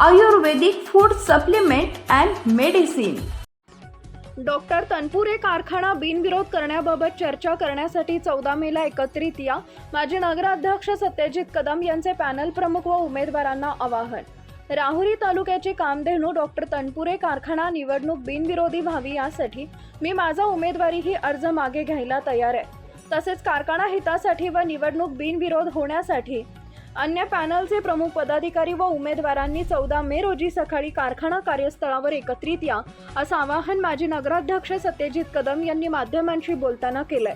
Ayurvedic food supplement and medicine. Doctor Tanpure कारखाना बिनविरोध करण्याबाबत चर्चा करण्यासाठी चौदा मेला एकत्रित या. माजी नगराध्यक्ष सत्यजित कदम यांचे पॅनल प्रमुख व उमेदवारांना आवाहन. राहुरी तालुक्याची कामधेनू डॉक्टर तनपुरे कारखाना निवडणूक बिनविरोधी व्हावी यासाठी मी माझा उमेदवारीही अर्ज मागे घ्यायला तयार आहे. तसेच कारखाना हितासाठी व निवडणूक बिनविरोध होण्यासाठी अन्य पॅनलचे प्रमुख पदाधिकारी व उमेदवारांनी चौदा मे रोजी सकाळी कारखाना कार्यस्थळावर एकत्रित या असं आवाहन माजी नगराध्यक्ष सत्यजित कदम यांनी माध्यमांशी बोलताना केलंय.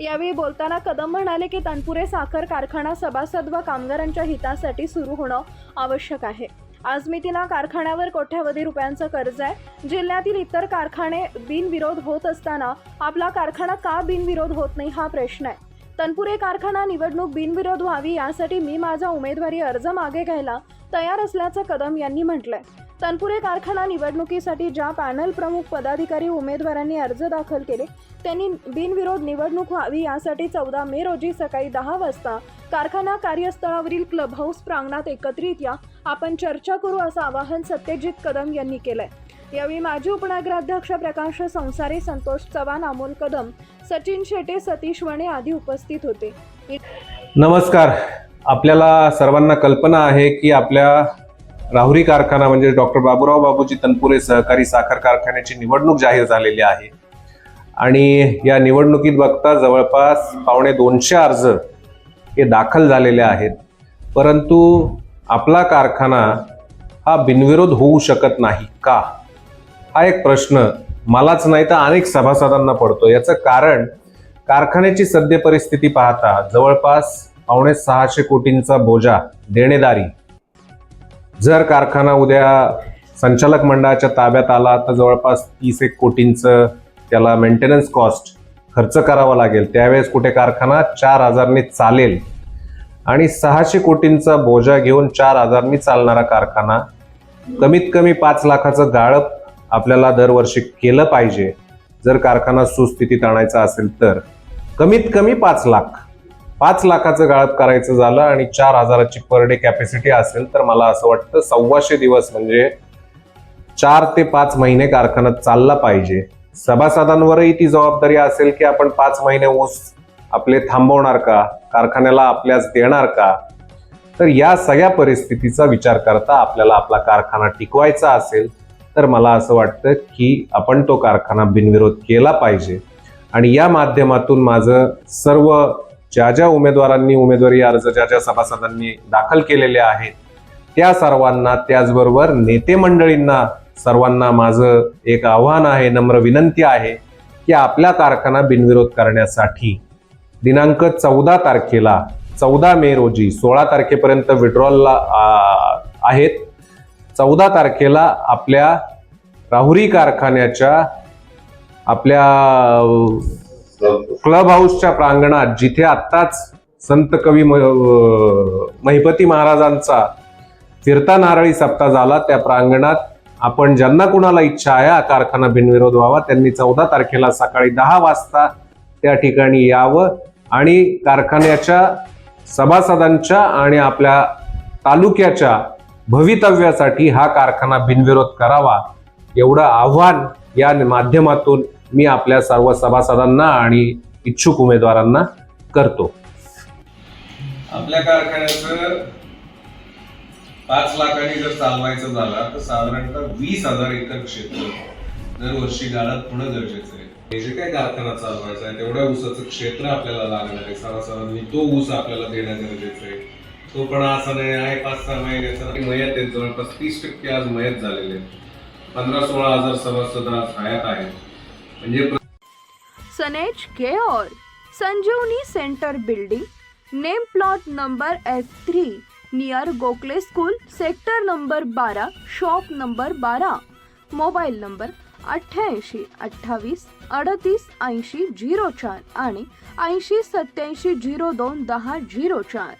यावेळी बोलताना कदम म्हणाले की तनपुरे साखर कारखाना सभासद व कामगारांच्या हितासाठी सुरू होणं आवश्यक आहे. आज मितीला कारखान्यावर कोट्यावधी रुपयांचं कर्ज आहे. जिल्ह्यातील इतर कारखाने बिनविरोध होत असताना आपला कारखाना का बिनविरोध होत नाही हा प्रश्न आहे. तनपुरे कारखाना निवडणूक बिनविरोध व्हावी यासाठी मी माझा उमेदवारी अर्ज मागे घ्यायला तयार असल्याचं कदम यांनी म्हटलंय. तनपुरे कारखाना निवडणुकीसाठी ज्या पॅनल प्रमुख पदाधिकारी उमेदवारांनी अर्ज दाखल केले त्यांनी बिनविरोध निवडणूक व्हावी यासाठी चौदा मे रोजी सकाळी दहा वाजता कारखाना कार्यस्थळावरील क्लब हाऊस प्रांगणात एकत्रित या आपण चर्चा करू असं आवाहन सत्यजित कदम यांनी केलंय. यावेळी माजी उपनगराध्यक्ष प्रकाश संसारे संतोष चव्हाण अमोल कदम सचिन शेटे सतीश वणे आदी उपस्थित होते. नमस्कार. आपल्याला सर्वांना कल्पना आहे की आपल्या राहुरी कारखाना म्हणजे डॉक्टर बाबूराव बाबूजी तनपुरे सहकारी साखर कारखान्याची निवडणूक जाहीर झालेली आहे. आणि या निवडणुकीत बघता जवळपास पावणे दोनशे अर्ज हे दाखल झालेले आहेत. परंतु आपला कारखाना हा बिनविरोध होऊ शकत नाही का? हा एक प्रश्न मलाच नाही तर अनेक सभासदांना पडतो. याचं कारण कारखान्याची सद्य परिस्थिती पाहता जवळपास पावणे सहाशे कोटींचा बोजा देणेदारी. जर कारखाना उद्या संचालक मंडळाच्या ताब्यात आला तर जवळपास तीस एक कोटींचं त्याला मेंटेनन्स कॉस्ट खर्च करावा लागेल. त्यावेळेस कुठे कारखाना? चार हजारने चालेल. आणि सहाशे कोटींचा बोजा घेऊन चार हजारनी चालणारा कारखाना कमीत कमी पाच लाखाचं गाळप आपल्याला दरवर्षी केलं पाहिजे. जर कारखाना सुस्थितीत आणायचा असेल तर. कमीत कमी पाच लाख. पाच लाखाचं गाळप करायचं झालं आणि चार हजाराची पर डे कॅपॅसिटी असेल तर मला असं वाटतं सव्वाशे दिवस म्हणजे चार ते पाच महिने कारखाना चालला पाहिजे. सभासदांवरही ती जबाबदारी असेल की आपण पाच महिने ऊस आपले थांबवणार का? कारखान्याला आपल्याच देणार का? तर या सगळ्या परिस्थितीचा विचार करता आपल्याला आपला कारखाना टिकवायचा असेल तर मला असं वाटतं की आपण तो कारखाना बिनविरोध केला पाहिजे. आणि या माध्यमातून माझं सर्व ज्या ज्या उमेदवारांनी उमेदवारी अर्ज ज्या ज्या सभासदांनी दाखल केलेले आहेत त्या सर्वांना त्याचबरोबर नेते मंडळींना सर्वांना माझं एक आव्हान आहे नम्र विनंती आहे की आपला कारखाना बिनविरोध करण्यासाठी दिनांक चौदा तारखेला चौदा मे रोजी सोळा तारखेपर्यंत विड्रॉलला आहेत. चौदा तारखेला आपल्या राहुरी कारखान्याच्या आपल्या क्लब हाऊसच्या प्रांगणात जिथे आत्ताच संत कवी म- महिपती महाराजांचा फिरता नारळी सप्ताह झाला त्या प्रांगणात आपण ज्यांना कुणाला इच्छा आहे हा कारखाना बिनविरोध व्हावा त्यांनी चौदा तारखेला सकाळी दहा वाजता त्या ठिकाणी यावं आणि कारखान्याच्या सभासदांच्या आणि आपल्या तालुक्याच्या भवितव्यासाठी हा कारखाना बिनविरोध करावा एवढं आव्हान या माध्यमातून मी आपल्या सर्व सभासदांना आणि इच्छुक उमेदवारांना करतो. आपल्या कारखान्याचं पाच लाखांनी जर चालवायचं झालं तर साधारणतः वीस हजार एकर क्षेत्र दरवर्षी गाळत होणं गरजेचं आहे. हे जे काय कारखाना चालवायचा आहे तेवढ्या ऊसाचं क्षेत्र आपल्याला लागणार आहे. सरासरांनी तो ऊस आपल्याला देणं गरजेचं आहे. तो पण असं नाही आहे पाच सहा महिन्याचा मयत आहेत जवळपास तीस टक्के आज मयत झालेले आहेत. पंधरा सोळा हजार सभासद आज हयात आहेत. म्हणजे सनेज care Sanjeevani centre building name plot number F three near Gokhale school sector number बारा शॉप नंबर बारा मोबाईल नंबर अठ्ठ्याऐंशी अठ्ठावीस अडतीस ऐंशी झिरो चार आणि ऐंशी सत्याऐंशी झिरो दोन दहा झिरो चार.